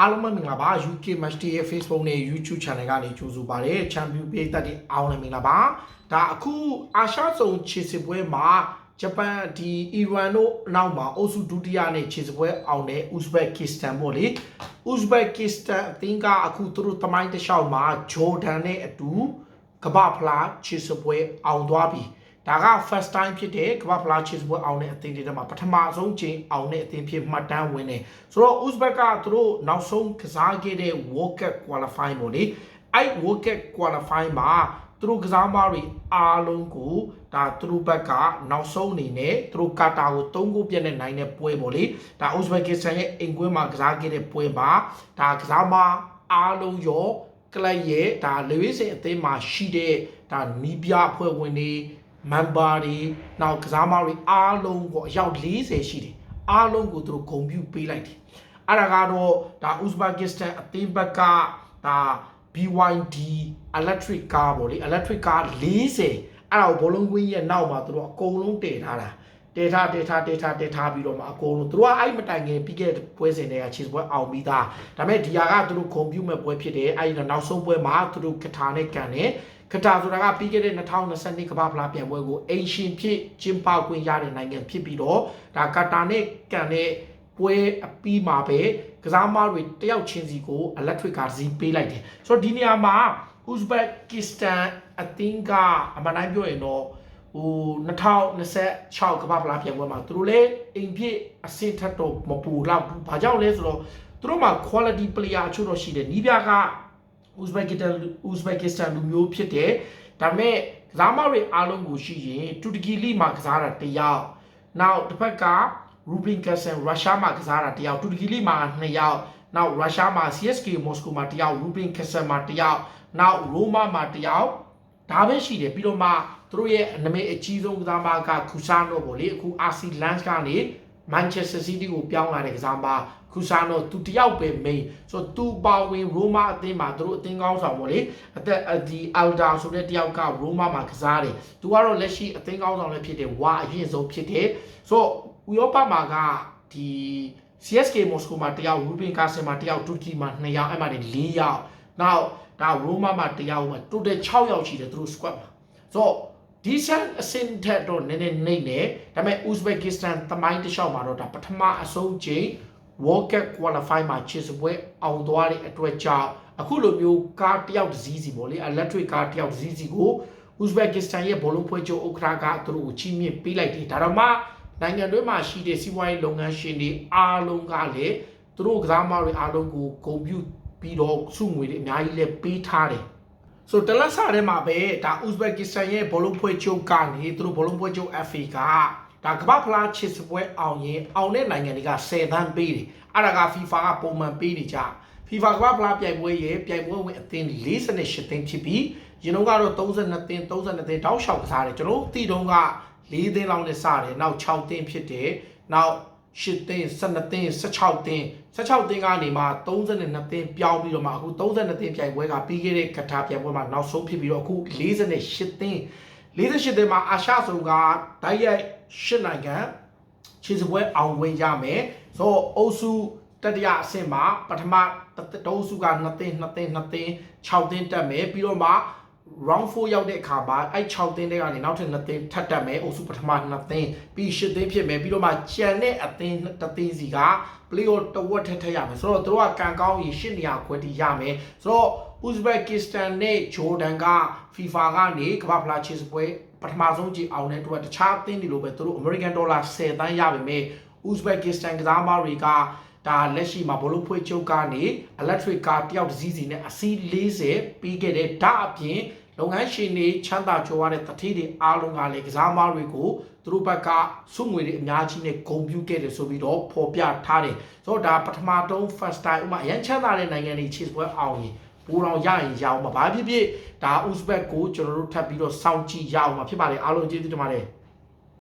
အားလုံးပဲမင်္ဂလာပါ UK Match Day ရဲ့ Facebook နဲ့ YouTube Channel ကနေကြိုဆိုပါရစေ Champion ပြည်သက်တွေအားလုံးလည်းမင်္ဂလာပါဒါအခုအာရှစုံခြေစစ်ပွဲမှာဂျပန်ဒီအီရန်တို့အနောက်မှာအုပ်စုဒုတိယနဲ့ခြေစစ်ပွဲအောင်တဲ့ Uzbekistan ပေါ့လေ Uzbekistan အသင်းကအခုသူတို့တမိုင်းတစ်လျှောက်မှာဂျော်ဒန်နဲ့အတူကမ္ဘာဖလားခြေစစ်ပွဲအောင်သွားပြီ ဒါက first time ဖြစ်တဲ့ကမ္ဘာဖလားခြေစပွဲအောင်တဲ့အသင်းတွေထဲမှာပထမဆုံးချိန်အောင်တဲ့အသင်းဖြစ်မှတ်တမ်းဝင်တယ်ဆိုတော့ Uzbek ကသူတို့နောက်ဆုံးကစားခဲ့တဲ့ World Cup qualify ပေါ့လေအဲ့ World Cup qualify မှာသူတို့ကစားမတွေအားလုံးကိုဒါသူတို့ဘက်ကနောက်ဆုံးအနေနဲ့သူတို့ကာတာကို၃ခုပြည့်နဲ့နိုင်တဲ့ပွဲပေါ့လေဒါ Uzbekistan ရဲ့အိမ်ကွင်းမှာကစားခဲ့တဲ့ပွဲမှာဒါကစားမအားလုံးရောကလပ်ရဲ့ဒါလေဝိစင်အသင်းမှာရှိတဲ့ဒါနီးပြအဖွဲ့ဝင်တွေ မန်ဘာတွေနောက်ကစားမတွေအားလုံးကိုအယောက်40ရှိတယ်အားလုံးကိုသူတို့ဂုံပြူပေးလိုက်တယ်အဲ့ဒါကတော့ဒါ Uzbekistan အသင်းဘက်ကဒါ BYD electric car ပေါ့လေ electric car 40အဲ့ဒါကိုဘောလုံးကွင်းရဲ့နောက်မှာသူတို့အကုန်လုံးတည်ထားတာတည်ထားတည်ထားတည်ထားတည်ထားပြီးတော့မှအကုန်လုံးသူတို့ကအဲ့မတိုင်ခင်ပြီးခဲ့တဲ့ပွဲစဉ်တွေကခြေစပွဲအောင်ပြီးသားဒါပေမဲ့ဒီဟာကသူတို့ဂုံပြူမဲ့ပွဲဖြစ်တယ်အဲ့ဒီတော့နောက်ဆုံးပွဲမှာသူတို့ကထာနဲ့ကန်တယ် ကထာဆိုတာကပြီးခဲ့တဲ့2022ကမ္ဘာဖလားပြိုင်ပွဲကိုအိမ်ရှင်ဖြစ်ကျင်းပခွင့်ရတဲ့နိုင်ငံဖြစ်ပြီးတော့ဒါကတာနဲ့ကန်တဲ့ပွဲအပြီးမှာပဲကစားမတွေတယောက်ချင်းစီကို electric car စီးပေးလိုက်တယ်ဆိုတော့ဒီနေရာမှာ Uzbekistan အသင်းကအမှန်တိုင်းပြောရင်တော့ဟို2026ကမ္ဘာဖလားပြိုင်ပွဲမှာသူတို့လည်းအိမ်ဖြစ်အဆင့်ထက်တော့မပူတော့ဘူး။ဘာကြောင့်လဲဆိုတော့သူတို့မှာ quality player အချို့တော့ရှိတယ်။နီးပြက Uzbekistan Uzbekistan လူမျိုးဖြစ်တယ်။ဒါပေမဲ့ကစားမတွေအားလုံးကိုရှိရင်တူတကီလိမှာကစားတာတယောက်။နောက်တစ်ဖက်က Rubin Kasan ရုရှားမှာကစားတာတယောက်တူတကီလိမှာနှစ်ယောက်။နောက်ရုရှားမှာ CSK Moscow မှာတယောက် Rubin Kasan မှာတယောက်နောက် Roma မှာတယောက်ဒါပဲရှိတယ်ပြီးတော့မှသူတို့ရဲ့နမိတ်အကြီးဆုံးကစားမကခူဆာနိုပေါ့လေအခု RC Lens ကနေ Manchester City ကိုပြောင်းလာတဲ့ကစားမခူဆာနိုသူတယောက်ပဲ main ဆိုတော့သူပါဝင် Roma အသင်းမှာသူတို့အသင်းကောင်းဆောင်ပေါ့လေအသက်ဒီ Alda ဆိုတဲ့တယောက်က Roma မှာကစားတယ်သူကတော့လက်ရှိအသင်းကောင်းဆောင်လည်းဖြစ်တယ်ဝါအရင်ဆုံးဖြစ်တယ်ဆိုတော့ဥရောပမှာကဒီ CSK Moscow မှာတယောက် Rubin Kasim မှာတယောက်တူကီမှာ2ယောက်အဲ့မှာ4ယောက်နောက်ဒါရိုမာမှာတရားဦးမှာ total 6ယောက်ရှိတယ်သူတို့ squad မှာဆိုတော့ ဒီဆန်အစင်ထက်တော့နည်းနည်းနှိမ့်နေဒါပေမဲ့ Uzbekistan တမိုင်းတစ်လျှောက်မှာတော့ဒါပထမအဆုံးချိန် World Cup qualify မှာခြေစပွဲအောင်သွားတဲ့အတွက်ကြောင့်အခုလိုမျိုးကားတယောက်တစ်စီးစီပေါ့လေ electric car တယောက်တစ်စီးစီကို Uzbekistan ရဲ့ဘောလုံးဖွဲ့ချုပ်ဥက္ကဋ္ဌကသူတို့ကိုချီးမြှင့်ပေးလိုက်တယ်ဒါတော့မှနိုင်ငံတွင်းမှာရှိတဲ့စီးပွားရေးလုပ်ငန်းရှင်တွေအားလုံးကလည်းသူတို့ကစားမတွေအားလုံးကိုဂုဏ်ပြုပြီးတော့စုငွေတွေအများကြီးလည်းပေးထားတယ် ဆိုတလက်စာထဲမှာပဲဒါ Uzbekistan ရဲ့ဘောလုံးဖွဲ့ချုပ်ကနေသူတို့ဘောလုံးဖွဲ့ချုပ် FA ကဒါကမ္ဘာဖလားချစ်စပွဲအောင်ရင်အောင်တဲ့နိုင်ငံတွေက10သန်းပေးတယ်အဲ့ဒါက FIFA ကပုံမှန်ပေးနေကြ FIFA ကမ္ဘာဖလားပြိုင်ပွဲရဲ့ပြိုင်ပွဲဝင်အသင်း48သင်းဖြစ်ပြီးရင်တော့ကတော့32သင်း32သင်းတောက်လျှောက်ကစားတယ်ကျွန်တော်တို့တီတုံးက4သင်းလောက်နဲ့စတယ်နောက်6သင်းဖြစ်တယ်နောက် 8သင်း12သင်း16သင်း16သင်းကနေမှ32သင်းပြောင်းပြီးတော့မှအခု32သင်းပြိုင်ပွဲကပြီးခဲ့တဲ့ကထာပြိုင်ပွဲမှာနောက်ဆုံးဖြစ်ပြီးတော့အခု48သင်း48သင်းမှာအာရှဆုံးကတိုက်ရိုက်8နိုင်ငံခြေစပွဲအောင်ဝင်ရမယ်ဆိုတော့အုပ်စုတတိယအဆင့်မှာပထမတုံးစုက2သင်း2သင်း2သင်း6သင်းတက်မယ်ပြီးတော့မှ round 4ရောက်တဲ့အခါမှာအဲ့6သင်းတွေကနေနောက်ထပ်2သင်းထပ်တက်မယ်အုပ်စုပထမ2သင်းပြီး10သင်းဖြစ်မယ်ပြီးတော့မှကျန်တဲ့အသင်းတစ်သင်းစီက play off တဝက်ထက်ထက်ရမယ်ဆိုတော့တို့ကကန်ကောင်းရင်8နေရာခွဲတီရမယ်ဆိုတော့ Uzbekistan နဲ့ Jordan က FIFA ကနေကမ္ဘာဖလားချစ်စပွဲပထမဆုံးကြည့်အောင်တဲ့အတွက်တခြားအသင်းတွေလိုပဲတို့ American Dollar 10တန်းရပါမယ် Uzbekistan ကစားမတွေက ဒါလက်ရှိမှာဘလုံးဖွဲ့ချုပ်ကနေ electric car တယောက်တစ်စီးစီနဲ့အစီး40ပြီးခဲ့တဲ့ဒါအပြင်လုပ်ငန်းရှင်တွေချမ်းသာကြွယ်ဝတဲ့တတိတွေအားလုံးကလည်းကစားမတွေကိုသူတို့ဘက်ကစုငွေတွေအများကြီးနဲ့ဂုဏ်ပြုခဲ့တယ်ဆိုပြီးတော့ဖော်ပြထားတယ်ဆိုတော့ဒါပထမတုံး first time ဥမာအရန်ချမ်းသာတဲ့နိုင်ငံတွေချစ်ပွဲအောင်ရင်ပူတော်ရရင်ရအောင်ပါဘာဖြစ်ဖြစ်ဒါ Uzbek ကိုကျွန်တော်တို့ထပ်ပြီးတော့စောင့်ကြည့်ရအောင်ပါဖြစ်ပါတယ်အားလုံးကျေးဇူးတင်ပါတယ်